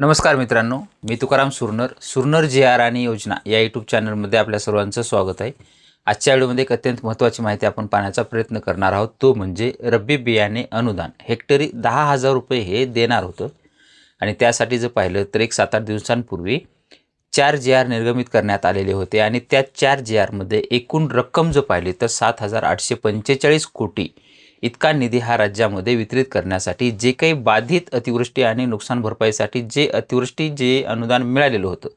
नमस्कार मित्रांनो मी तुकाराम सुरनर सुरनर जे आर आणि योजना या यूट्यूब चॅनलमध्ये आपल्या सर्वांचं स्वागत आहे. आजच्या व्हिडिओमध्ये एक अत्यंत महत्त्वाची माहिती आपण पाहण्याचा प्रयत्न करणार आहोत. तो म्हणजे रब्बी बियाणे अनुदान. हेक्टरी दहा हजार रुपये हे देणार होतं. आणि त्यासाठी जर पाहिलं तर एक सात आठ दिवसांपूर्वी चार जे आर निर्गमित करण्यात आलेले होते. आणि त्या चार जे आरमध्ये एकूण रक्कम जर पाहिली तर सात हजार आठशे पंचेचाळीस कोटी इतका निधी हा राज्यामध्ये वितरित करण्यासाठी जे काही बाधित अतिवृष्टी आणि नुकसान भरपाईसाठी जे अतिवृष्टी जे अनुदान मिळालेलं होतं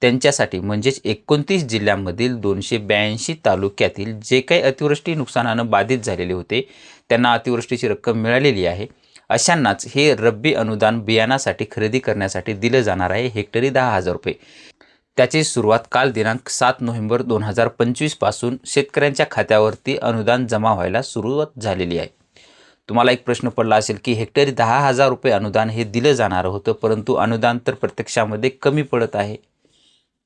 त्यांच्यासाठी म्हणजेच एकोणतीस जिल्ह्यांमधील दोनशे ब्याऐंशी तालुक्यातील जे काही अतिवृष्टी नुकसानानं बाधित झालेले होते त्यांना अतिवृष्टीची रक्कम मिळालेली आहे. अशांनाच हे रब्बी अनुदान बियाणासाठी खरेदी करण्यासाठी दिलं जाणार आहे. हेक्टरी दहा हजार रुपये. त्याची सुरुवात काल दिनांक सात नोव्हेंबर दोन हजार पंचवीसपासून शेतकऱ्यांच्या खात्यावरती अनुदान जमा व्हायला सुरुवात झालेली आहे. तुम्हाला एक प्रश्न पडला असेल की हेक्टरी दहा हजार रुपये अनुदान हे दिलं जाणारं होतं परंतु अनुदान तर प्रत्यक्षामध्ये कमी पडत आहे.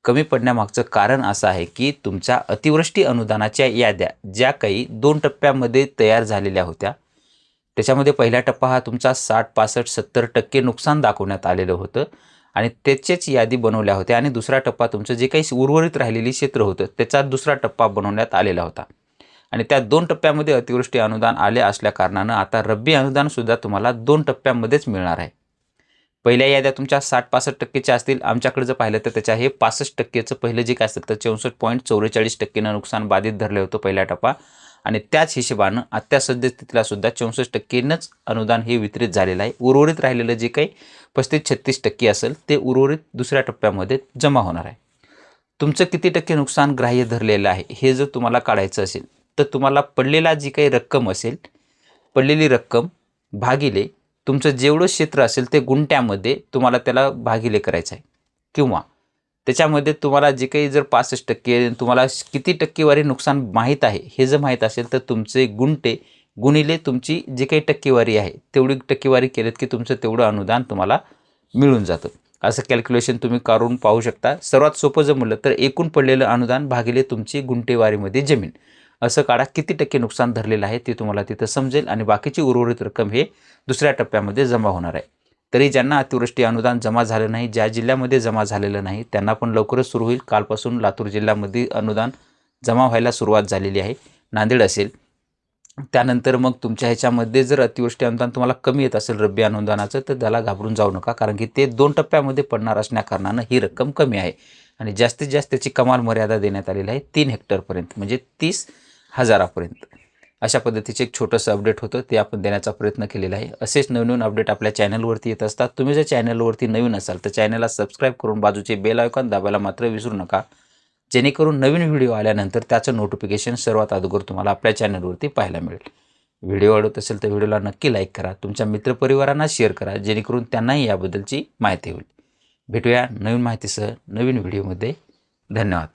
कमी पडण्यामागचं कारण असं आहे की तुमच्या अतिवृष्टी अनुदानाच्या याद्या ज्या काही दोन टप्प्यामध्ये तयार झालेल्या होत्या त्याच्यामध्ये पहिला टप्पा हा तुमचा साठ पासष्ट सत्तर टक्के नुकसान दाखवण्यात आलेलं होतं. आणि त्याचेच यादी बनवल्या होत्या. आणि दुसरा टप्पा तुमचं जे काही उर्वरित राहिलेली क्षेत्र होतं त्याचा दुसरा टप्पा बनवण्यात आलेला होता. आणि त्या दोन टप्प्यामध्ये अतिवृष्टी अनुदान आले असल्याकारणानं आता रब्बी अनुदानसुद्धा तुम्हाला दोन टप्प्यामध्येच मिळणार आहे. पहिल्या याद्या तुमच्या साठ पासष्ट टक्केच्या असतील. आमच्याकडे जर पाहिलं तर त्याच्या हे पासष्ट टक्केचं पहिलं जे काय असतं तर चौसष्ट पॉईंट चौवेचाळीस टक्केनं नुकसान बाधित धरलं होतं पहिला टप्पा. आणि त्याच हिशोबानं आत्ता सद्यस्थितीला सुद्धा चौसष्ट टक्केनंच अनुदान हे वितरित झालेलं आहे. उर्वरित राहिलेलं जे काही पस्तीस छत्तीस टक्के असेल ते उर्वरित दुसऱ्या टप्प्यामध्ये जमा होणार आहे. तुमचं किती टक्के नुकसान ग्राह्य धरलेलं आहे हे जर तुम्हाला काढायचं असेल तर तुम्हाला पडलेला जी काही रक्कम असेल पडलेली रक्कम भागिले तुमचं जेवढं क्षेत्र असेल ते गुंट्यामध्ये तुम्हाला त्याला भागिले करायचं आहे. किंवा त्याच्यामध्ये तुम्हाला जे काही जर पासष्ट टक्के तुम्हाला किती टक्केवारी नुकसान माहीत आहे हे जर माहीत असेल तर तुमचे गुंटे गुणिले तुमची जे काही टक्केवारी आहे तेवढी टक्केवारी केलीत की तुमचं तेवढं अनुदान तुम्हाला मिळून जातं. असं कॅल्क्युलेशन तुम्ही करून पाहू शकता. सर्वात सोपं जर म्हणलं तर एकूण पडलेलं अनुदान भागिले तुमची गुंटेवारीमध्ये जमीन. असं काढा किती टक्के नुकसान धरलेलं आहे ते तुम्हाला तिथं समजेल आणि बाकीची उर्वरित रक्कम हे दुसऱ्या टप्प्यामध्ये जमा होणार आहे. तरी ज्यांना अतिवृष्टी अनुदान जमा झालं नाही ज्या जिल्ह्यामध्ये जमा झालेलं नाही त्यांना पण लवकरच सुरू होईल. कालपासून लातूर जिल्ह्यामध्ये अनुदान जमा व्हायला सुरुवात झालेली आहे. नांदेड असेल. त्यानंतर मग तुमच्या ह्याच्यामध्ये जर अतिवृष्टी अनुदान तुम्हाला कमी येत असेल रब्बी अनुदानाचं तर त्याला घाबरून जाऊ नका कारण की ते दोन टप्प्यामध्ये पडणार असण्याकारणानं ही रक्कम कमी आहे. आणि जास्तीत जास्त त्याची कमाल मर्यादा देण्यात आलेली आहे तीन हेक्टरपर्यंत म्हणजे तीस हजारापर्यंत. अशा पद्धतीचे एक छोटंसं अपडेट होतं ते आपण देण्याचा प्रयत्न केलेला आहे. असेच नवीन अपडेट आपल्या चॅनलवरती येत असतात. तुम्ही जर चॅनलवरती नवीन असाल तर चॅनलला सबस्क्राईब करून बाजूचे बेल आयकॉन दाबायला मात्र विसरू नका. जेणेकरून नवीन व्हिडिओ आल्यानंतर त्याचं नोटिफिकेशन सर्वात अगोदर तुम्हाला आपल्या चॅनलवरती पाहायला मिळेल. व्हिडिओ आवडत असेल तर व्हिडिओला नक्की लाईक करा. तुमच्या मित्रपरिवारांना शेअर करा जेणेकरून त्यांनाही याबद्दलची माहिती होईल. भेटूया नवीन माहितीसह नवीन व्हिडिओमध्ये धन्यवाद.